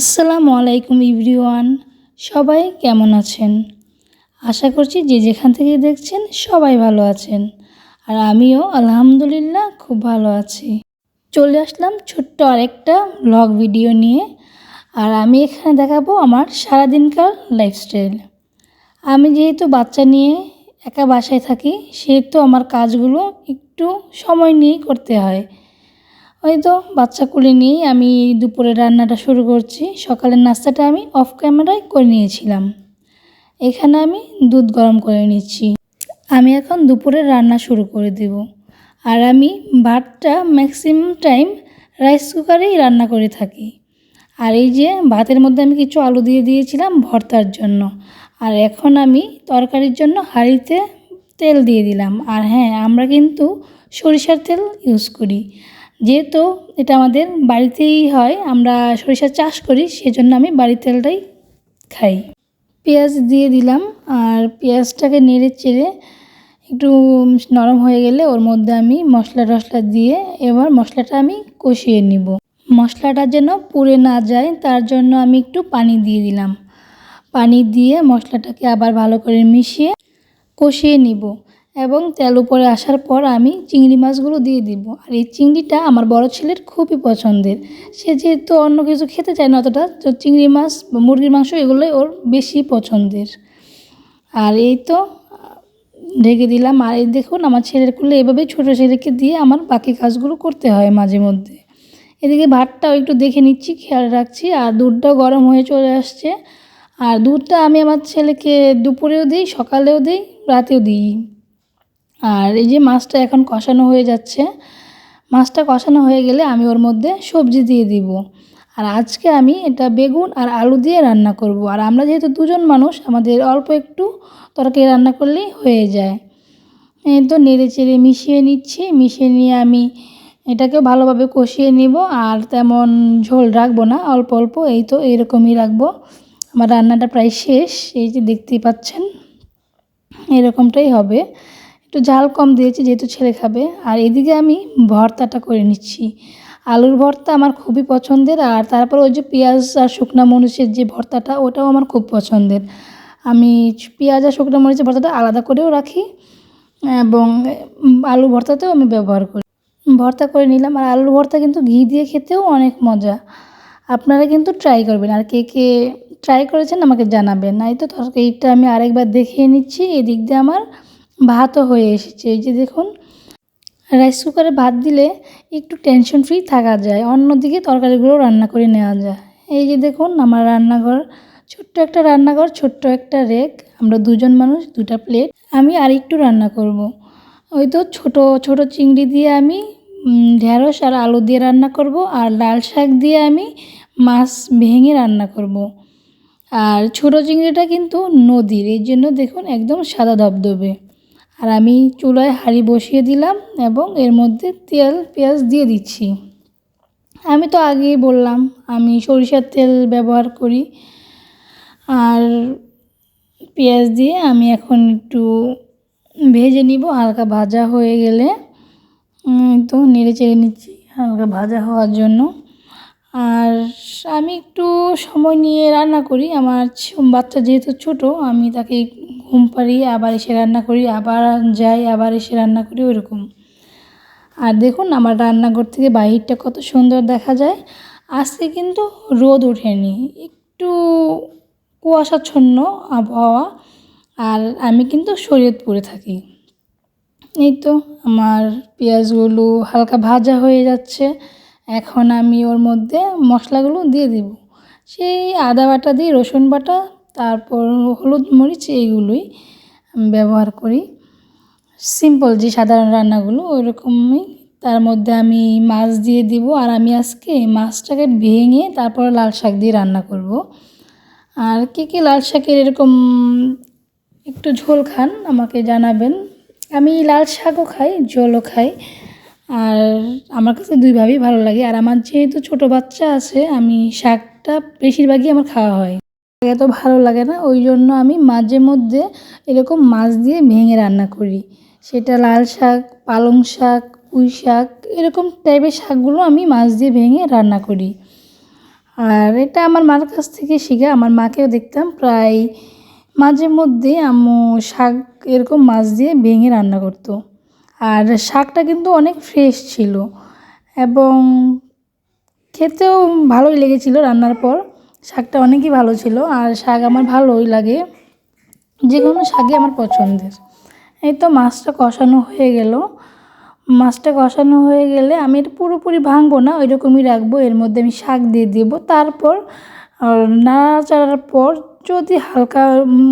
আসসালামু আলাইকুম ইভরিওয়ান সবাই কেমন আছেন? আশা করছি যে যেখান থেকে দেখছেন সবাই ভালো আছেন, আর আমিও আলহামদুলিল্লাহ খুব ভালো আছি। চলে আসলাম ছোট্ট আরেকটা ব্লগ ভিডিও নিয়ে, আর আমি এখানে দেখাবো আমার সারাদিনকার লাইফস্টাইল আমি যেহেতু বাচ্চা নিয়ে একা বাসায় থাকি, সেহেতু আমার কাজগুলো একটু সময় নিয়েই করতে হয়। ওই তো বাচ্চা কুলে নিয়েই আমি দুপুরে রান্নাটা শুরু করছি। সকালের নাস্তাটা আমি অফ ক্যামেরায় করে নিয়েছিলাম। এখানে আমি দুধ গরম করে নিচ্ছি। আমি এখন দুপুরে রান্না শুরু করে দেব। আর আমি ভাতটা ম্যাক্সিমাম টাইম রাইস কুকারেই রান্না করে থাকি। আর এই যে ভাতের মধ্যে আমি কিছু আলু দিয়ে দিয়েছিলাম ভর্তার জন্য। আর এখন আমি তরকারির জন্য হাঁড়িতে তেল দিয়ে দিলাম। আর হ্যাঁ আমরা কিন্তু সরিষার তেল ইউজ করি। যেহেতু এটা আমাদের বাড়িতেই হয়, আমরা সরিষার চাষ করি, সেজন্য আমি বাড়ির তেলটাই খাই। পেঁয়াজ দিয়ে দিলাম, আর পেঁয়াজটাকে নেড়ে চেড়ে একটু নরম হয়ে গেলে ওর মধ্যে আমি মশলা টশলা দিয়ে এবার মশলাটা আমি কষিয়ে নিব। মশলাটা যেন পুড়ে না যায়, তার জন্য আমি একটু পানি দিয়ে দিলাম। পানি দিয়ে মশলাটাকে আবার ভালো করে মিশিয়ে কষিয়ে নিব। এবং তেল উপরে আসার পর আমি চিংড়ি মাছগুলো দিয়ে দিব। আর এই চিংড়িটা আমার বড় ছেলের খুবই পছন্দের। সে যেহেতু অন্য কিছু খেতে চায় না অতটা, তো চিংড়ি মাছ মুরগির মাংস এগুলোই ওর বেশি পছন্দের। আর এই তো, ঢেকে দিলাম। আর এই দেখুন, আমার ছেলের কুলে এভাবে ছোটো ছেলেকে দিয়ে আমার বাকি কাজগুলো করতে হয় মাঝে মধ্যে। এদিকে ভাতটাও একটু দেখে নিচ্ছি, খেয়াল রাখছি। আর দুধটাও গরম হয়ে চলে আসছে। আর দুধটা আমি আমার ছেলেকে দুপুরেও দিই, সকালেও দিই, রাতেও দিই। আর এই যে মাছটা এখন কষানো হয়ে যাচ্ছে, মাছটা কষানো হয়ে গেলে আমি ওর মধ্যে সবজি দিয়ে দিব। আর আজকে আমি এটা বেগুন আর আলু দিয়ে রান্না করব। আর আমরা যেহেতু দুজন মানুষ, আমাদের অল্প একটু তরকারি রান্না করলেই হয়ে যায়। এই তো নেড়ে চেড়ে মিশিয়ে নিচ্ছি, মিশিয়ে নিয়ে আমি এটাকে ভালোভাবে কষিয়ে নিব। আর তেমন ঝোল রাখব না, অল্প অল্প, এই তো এইরকমই রাখব। আমার রান্নাটা প্রায় শেষ, এই যে দেখতেই পাচ্ছেন, এরকমটাই হবে। একটু ঝাল কম দিয়েছি যেহেতু ছেলে খাবে। আর এদিকে আমি ভর্তাটা করে নিচ্ছি। আলুর ভর্তা আমার খুবই পছন্দের আর তারপর ওই যে পেঁয়াজ আর শুকনা মরিচের যে ভর্তাটা, ওটাও আমার খুব পছন্দের। আমি পেঁয়াজ আর শুকনো মরিচের ভর্তাটা আলাদা করেও রাখি এবং আলু ভর্তাতেও আমি ব্যবহার করি। ভর্তা করে নিলাম আর আলুর ভর্তা কিন্তু ঘি দিয়ে খেতেও অনেক মজা। আপনারা কিন্তু ট্রাই করবেন আর কে কে ট্রাই করেছেন আমাকে জানাবেন। এই তো তরকারিটা আমি আরেকবার দেখিয়ে নিচ্ছি এদিক দিয়ে আমার। ভাতও হয়ে এসেছে। এই যে দেখুন রাইস কুকারে ভাত দিলে একটু টেনশন ফ্রি থাকা যায়। অন্যদিকে তরকারিগুলো রান্না করে নেওয়া যায়। এই যে দেখুন, আমার রান্নাঘর, ছোট্ট একটা রান্নাঘর, ছোট্ট একটা রেক আমরা দুজন মানুষ, দুটা প্লেট আমি আর একটু রান্না করব। ওই তো ছোট ছোট চিংড়ি দিয়ে আমি ঢেঁড়স আর আলু দিয়ে রান্না করব। আর লাল শাক দিয়ে আমি মাছ ভেঙে রান্না করব। আর ছোটো চিংড়িটা কিন্তু নদীর। এই জন্য দেখুন, একদম সাদা ধবধবে। আর আমি চুলায় হাঁড়ি বসিয়ে দিলাম এবং এর মধ্যে তেল, পেঁয়াজ দিয়ে দিচ্ছি। আমি তো আগেই বললাম, আমি সরিষার তেল ব্যবহার করি। আর পেঁয়াজ দিয়ে আমি এখন একটু ভেজে নিব, হালকা ভাজা হয়ে গেলে। তো নেড়ে চেড়ে নিচ্ছি, হালকা ভাজা হওয়ার জন্য। আর আমি একটু সময় নিয়ে রান্না করি, আমার বাচ্চা যেহেতু ছোট, আমি তাকে ঘুম পাড়িয়ে আবার এসে রান্না করি, আবার যাই, আবার এসে রান্না করি, ওইরকম। আর দেখুন আমার রান্নাঘর থেকে বাহিরটা কত সুন্দর দেখা যায়। আজকে কিন্তু রোদ ওঠেনি, একটু কুয়াশাচ্ছন্ন আবহাওয়া। আর আমি কিন্তু শরীয়তপুরে থাকি। এই তো আমার পেঁয়াজগুলো হালকা ভাজা হয়ে যাচ্ছে। এখন আমি ওর মধ্যে মশলাগুলো দিয়ে দিব। সেই আদা বাটা দিই রসুন বাটা তারপর হলুদ মরিচ এইগুলোই ব্যবহার করি। সিম্পল যে সাধারণ রান্নাগুলো ওই রকমই তার মধ্যে আমি মাছ দিয়ে দিব আর আমি আজকে মাছটাকে ভেঙে তারপর লাল শাক দিয়ে রান্না করব। আর কে কে লাল শাকের এরকম একটু ঝোল খান, আমাকে জানাবেন। আমি লাল শাকও খাই ঝোলও খাই। আর আমার কাছে দুইভাবেই ভালো লাগে। আর আমার যেহেতু ছোটো বাচ্চা আছে, আমি শাকটা বেশিরভাগই আমার খাওয়া হয়। এত ভালো লাগে না, ওই জন্য আমি মাঝে মধ্যে এরকম মাছ দিয়ে ভেঙে রান্না করি। সেটা লাল শাক, পালং শাক, পুঁই শাক, এরকম টাইপের শাকগুলো আমি মাছ দিয়ে ভেঙে রান্না করি। আর এটা আমার মার কাছ থেকে শিখে, আমার মাকেও দেখতাম, প্রায় মাঝে মধ্যে আম্মু শাক এরকম মাছ দিয়ে ভেঙে রান্না করতো। আর শাকটা কিন্তু অনেক ফ্রেশ ছিল এবং খেতেও ভালোই লেগেছিল রান্নার পর। শাকটা অনেকই ভালো ছিল আর শাক আমার ভালোই লাগে। যে কোনো শাকই আমার পছন্দের। এই তো মাছটা কষানো হয়ে গেল। মাছটা কষানো হয়ে গেলে আমি এটা পুরোপুরি ভাঙবো না ওই রকমই রাখব। এর মধ্যে আমি শাক দিয়ে দেব। তারপর নাড়াচাড়ার পর যদি হালকা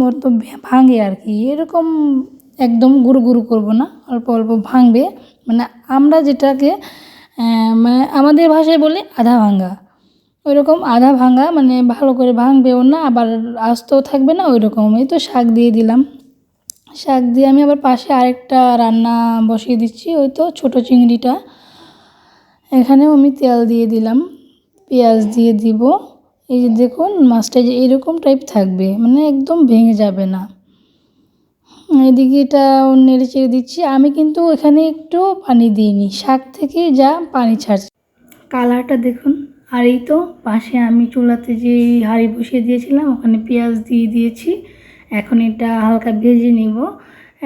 মতো ভাঙে আর কি, এরকম একদম গুরু গুরু করব না, অল্প অল্প ভাঙবে। মানে আমরা যেটাকে মানে আমাদের ভাষায় বলি আধা ভাঙা। ওই রকম আধা ভাঙা মানে ভালো করে ভাঙবেও না, আবার আস্তেও থাকবে না ওই রকম এই তো শাক দিয়ে দিলাম। শাক দিয়ে আমি আবার পাশে আরেকটা রান্না বসিয়ে দিচ্ছি, ওই তো ছোটো চিংড়িটা। এখানেও আমি তেল দিয়ে দিলাম, পেঁয়াজ দিয়ে দিব। এই যে দেখুন, মাছটা যে এরকম টাইপ থাকবে মানে একদম ভেঙে যাবে না। এদিকে এটা নেড়ে চেড়ে দিচ্ছি। আমি কিন্তু এখানে একটু পানি দিইনি, শাক থেকে যা পানি ছাড়ছে। কালারটা দেখুন। আর এই তো পাশে আমি চুলাতে যে হাঁড়ি বসিয়ে দিয়েছিলাম, ওখানে পেঁয়াজ দিয়ে দিয়েছি। এখন এটা হালকা ভেজে নিব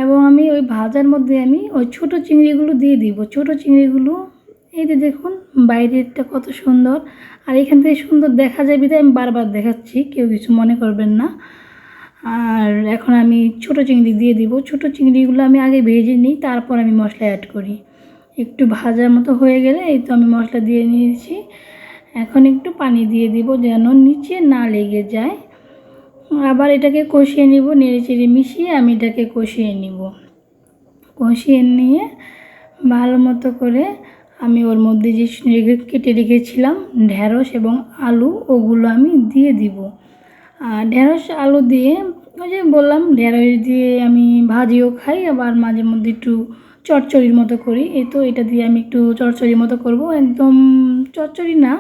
এবং আমি ওই ভাজার মধ্যে আমি ওই ছোট চিংড়িগুলো দিয়ে দিব। ছোট চিংড়িগুলো, এই যে দেখুন বাইরেরটা কত সুন্দর। আর এখান থেকে সুন্দর দেখা যায় বিধায় আমি বারবার দেখাচ্ছি, কেউ কিছু মনে করবেন না। আর এখন আমি ছোট চিংড়ি দিয়ে দিব। ছোট চিংড়িগুলো আমি আগে ভেজে নিই, তারপর আমি মশলা অ্যাড করি। একটু ভাজার মতো হয়ে গেলে এই তো আমি মশলা দিয়ে নিয়েছি। এখন একটু পানি দিয়ে দিব যেন নিচে না লেগে যায়। আবার এটাকে কষিয়ে নিব নেড়ে চেড়ে মিশিয়ে আমি এটাকে কষিয়ে নিব। কষিয়ে নিয়ে ভালো মতো করে আমি ওর মধ্যে যে কেটে রেখেছিলাম ঢ্যাঁড়স এবং আলু, ওগুলো আমি দিয়ে দিব। আর ঢ্যাঁড়স আলু দিয়ে ওই যে বললাম ঢ্যাঁড়স দিয়ে আমি ভাজিও খাই, আবার মাঝে মধ্যে একটু চচ্চড়ির মতো করি। এই তো এটা দিয়ে আমি একটু চচ্চড়ির মতো করব। একদম চচ্চড়ি না,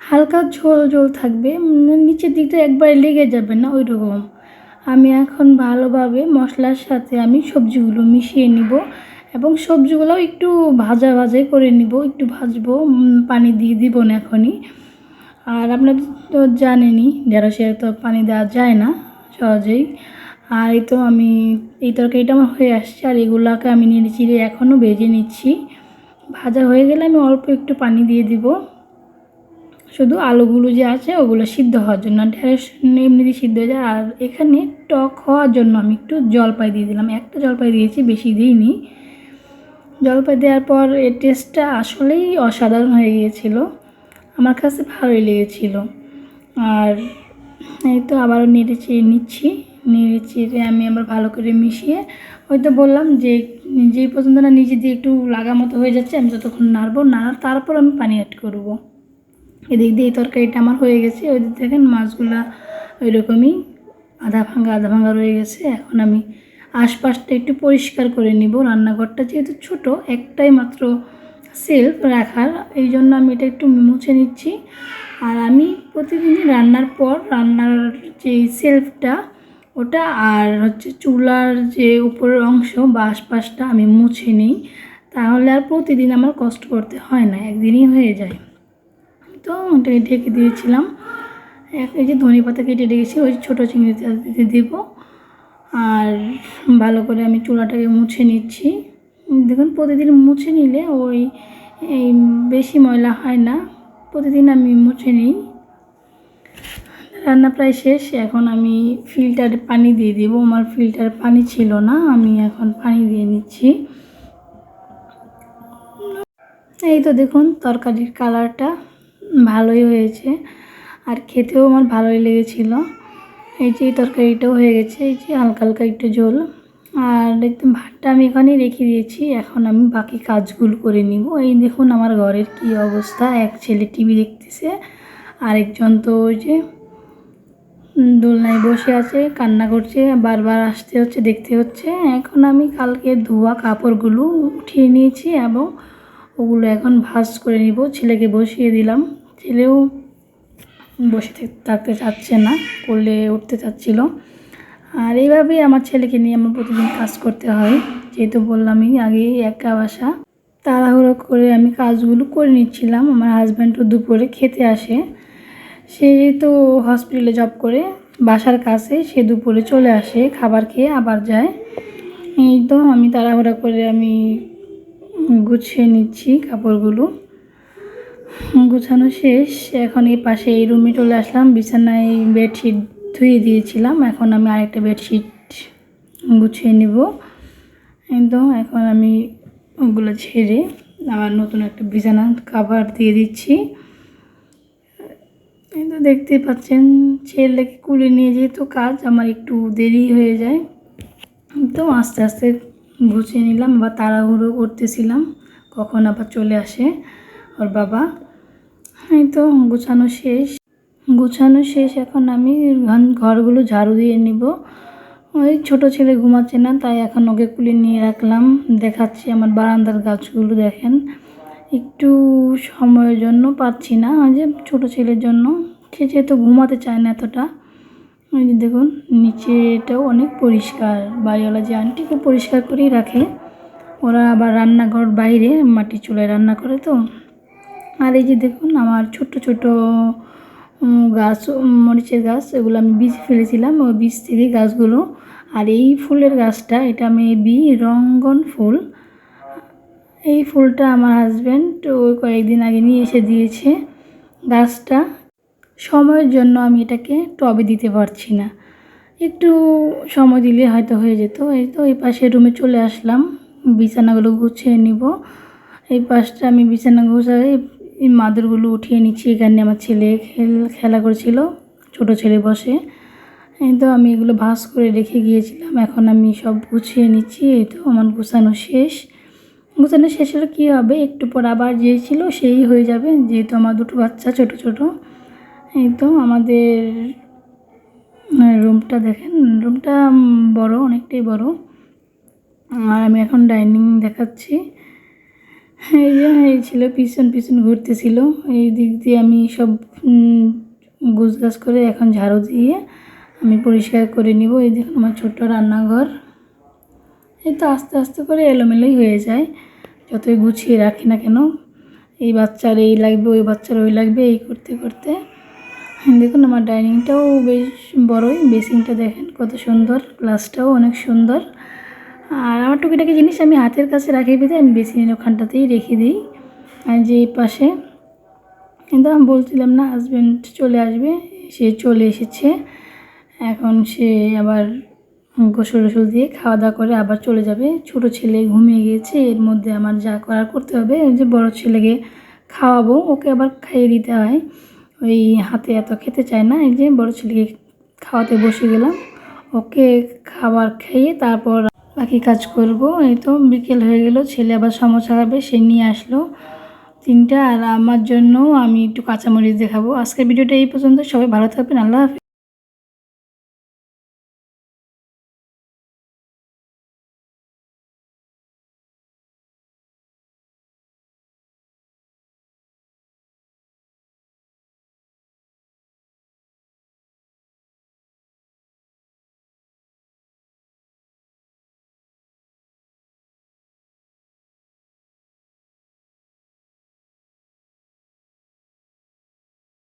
হালকা ঝোল ঝোল থাকবে। নিচের দিকটা একবারে লেগে যাবে না ওই রকম আমি এখন ভালোভাবে মশলার সাথে আমি সবজিগুলো মিশিয়ে নিব এবং সবজিগুলোও একটু ভাজা ভাজাই করে নিব। একটু ভাজবো পানি দিয়ে দিব না এখনই। আর আপনারা তো জানেনই ঢেঁড়সে তো পানি দেওয়া যায় না সহজেই। আর এই তো আমি, এই তরকারিটা আমার হয়ে আসছে, আর এগুলাকে আমি নেড়ে চিড়ে এখনও ভেজে নিচ্ছি। ভাজা হয়ে গেলে আমি অল্প একটু পানি দিয়ে দিব। শুধু আলুগুলো যে আছে, ওগুলো সিদ্ধ হওয়ার জন্য। ঢেঁড়স এমনিতে সিদ্ধ হয়ে যায়। আর এখানে টক হওয়ার জন্য আমি একটু জলপাই দিয়ে দিলাম। একটা জলপাই দিয়েছি, বেশি দিইনি। জলপাই দেওয়ার পর এর টেস্টটা আসলেই অসাধারণ হয়ে গিয়েছিল। আমার কাছে ভালোই লেগেছিল। আর এই তো আবারও নেড়ে চেড়ে নিচ্ছি। নেড়ে চেড়ে আমি আবার ভালো করে মিশিয়ে হয়তো বললাম যে, যেই পর্যন্ত না নিজে দিয়ে একটু লাগা মতো হয়ে যাচ্ছে, আমি যতক্ষণ নাড়বো, নাড়ার তারপর আমি পানি অ্যাড করব। এদিক দিয়ে এই তরকারিটা আমার হয়ে গেছে ওই দিক দেখেন মাছগুলা ওই রকমই আধা ভাঙা আধা ভাঙা রয়ে গেছে, এখন আমি আশপাশটা একটু পরিষ্কার করে নিব। রান্নাঘরটা যেহেতু ছোট, একটাই মাত্র সেলফ রাখার, এই জন্য আমি এটা একটু মুছে নিচ্ছি। আর আমি প্রতিদিনই রান্নার পর, রান্নার যে সেলফটা ওটা আর হচ্ছে চুলার যে উপরের অংশ বা আশপাশটা আমি মুছে নিই। তাহলে আর প্রতিদিন আমার কষ্ট করতে হয় না, একদিনই হয়ে যায়। তো ওটাকে ঢেকে দিয়েছিলাম। এক এই যে ধনে পাতা কেটে রেখেছি, ওই ছোটো চিংড়িতে দিতে দিব। আর ভালো করে আমি চুলাটাকে মুছে নিচ্ছি। দেখুন, প্রতিদিন মুছে নিলে ওই, এই বেশি ময়লা হয় না। প্রতিদিন আমি মুছে নিই। রান্না প্রায় শেষ, এখন আমি ফিল্টার পানি দিয়ে দিব। আমার ফিল্টার পানি ছিল না, আমি এখন পানি দিয়ে নিচ্ছি। এই তো দেখুন, তরকারির কালারটা ভালোই হয়েছে, আর খেতেও আমার ভালোই লেগেছিল। এই যে তরকারিটাও হয়ে গেছে, এই যে হালকা হালকা একটু ঝোল। আর একদম ভাতটা আমি এখানেই রেখে দিয়েছি, এখন আমি বাকি কাজগুলো করে নিব। এই দেখুন আমার ঘরের কি অবস্থা, এক ছেলে টিভি দেখতেছে, আরেকজন তো ওই যে দোলনায় বসে আছে, কান্না করছে, বারবার আসতে হচ্ছে, দেখতে হচ্ছে। এখন আমি কালকে ধোয়া কাপড়গুলো উঠিয়ে নিয়েছি এবং ওগুলো এখন ভাঁজ করে নিব। ছেলেকে বসিয়ে দিলাম। ছেলেও বসে থাকতে চাচ্ছে না করলে উঠতে চাচ্ছিল। আর এইভাবেই আমার ছেলেকে নিয়ে আমার প্রতিদিন কাজ করতে হয়। যেহেতু বললামই আগেই একা বাসা, তাড়াহুড়ো করে আমি কাজগুলো করে নিচ্ছিলাম। আমার হাজব্যান্ডও দুপুরে খেতে আসে। সে তো হসপিটালে জব করে, বাসার কাছে, সে দুপুরে চলে আসে, খাবার খেয়ে আবার যায়। এই তো আমি তাড়াহুড়া করে আমি গুছিয়ে নিচ্ছি কাপড়গুলো। গুছানো শেষ, এখন এই পাশে এই রুমে চলে আসলাম, বিছানায় বেডশিট ধুয়ে দিয়েছিলাম, এখন আমি আরেকটা বেডশিট গুছিয়ে নিব। একদম এখন আমি ওগুলো ছেড়ে আবার নতুন একটা বিছানা কাভার দিয়ে দিচ্ছি। এই তো দেখতেই পাচ্ছেন ছেলেকে কুলে নিয়ে যেহেতু কাজ, আমার একটু দেরি হয়ে যায়। তো আস্তে আস্তে গুছিয়ে নিলাম, আবার তাড়াহুড়ো করতেছিলাম, কখন আবার চলে আসে ওর বাবা। এই তো গুছানো শেষ। গুছানো শেষ, এখন আমি ঘরগুলো ঝাড়ু দিয়ে নিব। ওই ছোট ছেলে ঘুমাচ্ছে না, তাই এখন ওকে কুলে নিয়ে রাখলাম, দেখাচ্ছি আমার বারান্দার গাছগুলো দেখেন। একটু সময়ের জন্য পাচ্ছি না যে ছোটো ছেলের জন্য। সে যেহেতু ঘুমাতে চায় না এতটা, ওই যে দেখুন, নিচেটাও অনেক পরিষ্কার। বাড়িওয়ালা যে আন্টি খুব পরিষ্কার করেই রাখে, ওরা আবার রান্নাঘর বাইরে মাটি চুলায় রান্না করে তো। আর এই যে দেখুন, আমার ছোট ছোট গাছ মরিচের গাছ, এগুলো আমি বীজ ফেলেছিলাম, ওই বীজ থেকে গাছগুলো। আর এই ফুলের গাছটা, এটা মেবি রঙ্গন ফুল এই ফুলটা আমার হাজব্যান্ড ওই কয়েকদিন আগে নিয়ে এসে দিয়েছে গাছটা। সময়ের জন্য আমি এটাকে টবে দিতে পারছি না। একটু সময় দিলে হয়তো হয়ে যেত। এই তো এই পাশে রুমে চলে আসলাম। বিছানাগুলো গুছিয়ে নিব। এই পাশটা আমি বিছানা গুছাই এই মাদুরগুলো উঠিয়ে নিচ্ছি। এখানে আমার ছেলে খেল, খেলা করছিল, ছোট ছেলে বসে। এই তো আমি এগুলো ভাস করে রেখে গিয়েছিলাম। এখন আমি সব গুছিয়ে নিচ্ছি। এই তো আমার গুছানো শেষ। গুছানো শেষ হলে, কী হবে? একটু পর আবার যে ছিল সেই হয়ে যাবে, যেহেতু আমার দুটো বাচ্চা ছোট ছোট। এই তো আমাদের রুমটা দেখেন রুমটা বড়, অনেকটাই বড়। আর আমি এখন ডাইনিং দেখাচ্ছি। এই যে, এই ছিল, পিছন পিছন ঘুরতেছিল। এই দিক দিয়ে আমি সব গুছ করে এখন ঝাড়ু দিয়ে আমি পরিষ্কার করে নিব। এই দেখুন, আমার ছোট্ট রান্নাঘর। এই তো আস্তে আস্তে করে এলোমেলোই হয়ে যায়। যতই গুছিয়ে রাখি না কেন, এই বাচ্চার এই লাগবে, ওই বাচ্চার ওই লাগবে, এই করতে করতে। দেখুন আমার ডাইনিংটাও বেশ বড়ই, বেসিনটা দেখেন কত সুন্দর, গ্লাসটাও অনেক সুন্দর। আর আমার টুকিটাকি জিনিস আমি হাতের কাছে রাখি বেঁধে আমি বেসিনের ওখানটাতেই রেখে দিই, আর যে পাশে। কিন্তু আমি বলছিলাম না হাজব্যান্ড চলে আসবে, সে চলে এসেছে, এখন সে আবার গোসল টোসল দিয়ে খাওয়া দাওয়া করে আবার চলে যাবে। ছোট ছেলে ঘুমিয়ে গিয়েছে, এর মধ্যে আমার যা করার করতে হবে যে বড় ছেলেকে খাওয়াবো, ওকে আবার খাইয়ে দিতে হয়। ওই হাতে এত খেতে চায় না, এই যে বড় ছেলেকে খাওয়াতে বসে গেলাম। ওকে খাবার খেয়ে তারপর বাকি কাজ করব। এই তো বিকেল হয়ে গেল, ছেলে আবার সমস্যা খাবে সে নিয়ে আসলো তিনটা। আর আমার জন্য আমি একটু কাঁচামরিচ দেখাবো। আজকের ভিডিওটা এই পর্যন্ত, সবাই ভালো থাকবেন, আল্লাহ হাফিজ।